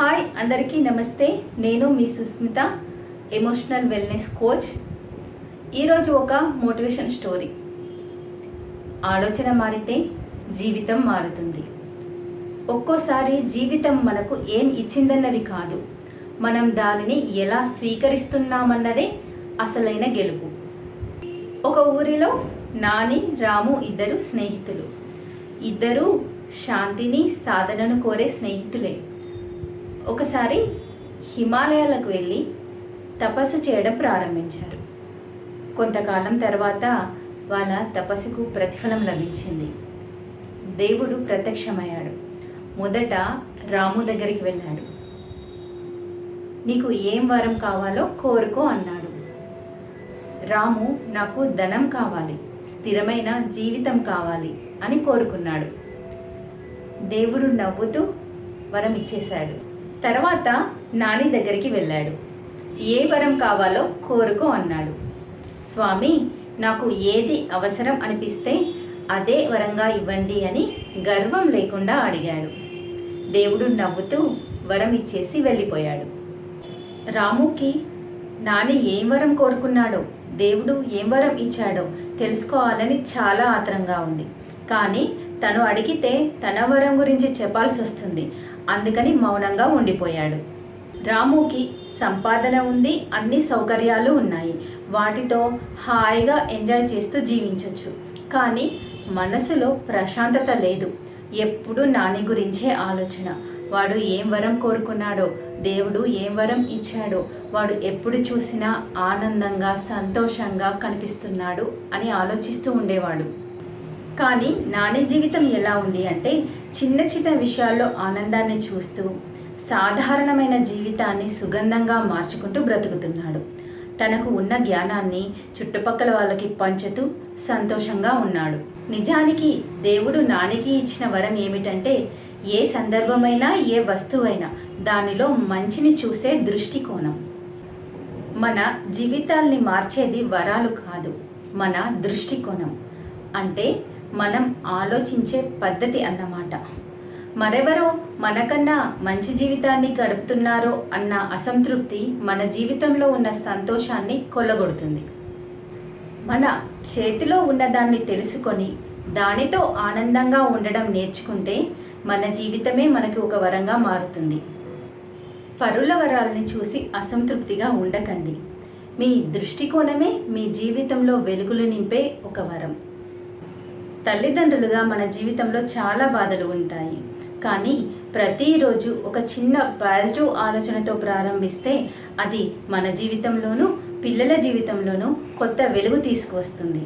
Hi అందరికీ నమస్తే. నేను మీ సుస్మిత ఎమోషనల్ వెల్నెస్ కోచ్ ఈరోజు ఒక మోటివేషన్ స్టోరీ ఆలోచన మారితే జీవితం మారుతుంది. ఒక్కోసారి జీవితం మనకు ఏం ఇచ్చిందన్నది కాదు. మనం దానిని ఎలా స్వీకరిస్తున్నామన్నదే అసలైన గెలుపు. ఒక ఊరిలో నాని రాము ఇద్దరు స్నేహితులు. ఇద్దరూ శాంతిని సాధనను కోరే స్నేహితులే. ఒకసారి హిమాలయాలకు వెళ్ళి తపస్సు చేయడం ప్రారంభించారు. కొంతకాలం తర్వాత వాళ్ళ తపస్సుకు ప్రతిఫలం లభించింది. దేవుడు ప్రత్యక్షమయ్యాడు. మొదట రాము దగ్గరికి వెళ్ళాడు. నీకు ఏం వరం కావాలో కోరుకో అన్నాడు. రాము నాకు ధనం కావాలి స్థిరమైన జీవితం కావాలి అని కోరుకున్నాడు. దేవుడు నవ్వుతూ వరం ఇచ్చేశాడు. తర్వాత నాని దగ్గరికి వెళ్ళాడు. ఏ వరం కావాలో కోరుకో అన్నాడు. స్వామి నాకు ఏది అవసరం అనిపిస్తే అదే వరంగా ఇవ్వండి అని గర్వం లేకుండా అడిగాడు. దేవుడు నవ్వుతూ వరం ఇచ్చేసి వెళ్ళిపోయాడు. రాముకి నాని ఏం వరం కోరుకున్నాడో దేవుడు ఏం వరం ఇచ్చాడో తెలుసుకోవాలని చాలా ఆత్రంగా ఉంది. కానీ తను అడిగితే తన వరం గురించి చెప్పాల్సి వస్తుంది అందుకని మౌనంగా ఉండిపోయాడు. రాముకి సంపాదన ఉంది అన్ని సౌకర్యాలు ఉన్నాయి. వాటితో హాయిగా ఎంజాయ్ చేస్తూ జీవించవచ్చు కానీ మనసులో ప్రశాంతత లేదు. ఎప్పుడు నాని గురించే ఆలోచన. వాడు ఏం వరం కోరుకున్నాడో దేవుడు ఏం వరం ఇచ్చాడో వాడు ఎప్పుడు చూసినా ఆనందంగా సంతోషంగా కనిపిస్తున్నాడు అని ఆలోచిస్తూ ఉండేవాడు. కానీ నాని జీవితం ఎలా ఉంది అంటే చిన్న చిన్న విషయాల్లో ఆనందాన్ని చూస్తూ సాధారణమైన జీవితాన్ని సుగంధంగా మార్చుకుంటూ బ్రతుకుతున్నాడు. తనకు ఉన్న జ్ఞానాన్ని చుట్టుపక్కల వాళ్ళకి పంచుతూ సంతోషంగా ఉన్నాడు. నిజానికి దేవుడు నానికి ఇచ్చిన వరం ఏమిటంటే ఏ సందర్భమైనా ఏ వస్తువైనా దానిలో మంచిని చూసే దృష్టికోణం. మన జీవితాల్ని మార్చేది వరాలు కాదు మన దృష్టికోణం. అంటే మనం ఆలోచించే పద్ధతి అన్నమాట. మరెవరో మనకన్నా మంచి జీవితాన్ని గడుపుతున్నారో అన్న అసంతృప్తి మన జీవితంలో ఉన్న సంతోషాన్ని కొల్లగొడుతుంది. మన చేతిలో ఉన్నదాన్ని తెలుసుకొని దానితో ఆనందంగా ఉండడం నేర్చుకుంటే మన జీవితమే మనకి ఒక వరంగా మారుతుంది. పరుల వరాలని చూసి అసంతృప్తిగా ఉండకండి. మీ దృష్టికోణమే మీ జీవితంలో వెలుగులు నింపే ఒక వరం. తల్లిదండ్రులుగా మన జీవితంలో చాలా బాధలు ఉంటాయి. కానీ ప్రతిరోజు ఒక చిన్న పాజిటివ్ ఆలోచనతో ప్రారంభిస్తే అది మన జీవితంలోనూ పిల్లల జీవితంలోనూ కొత్త వెలుగు తీసుకువస్తుంది.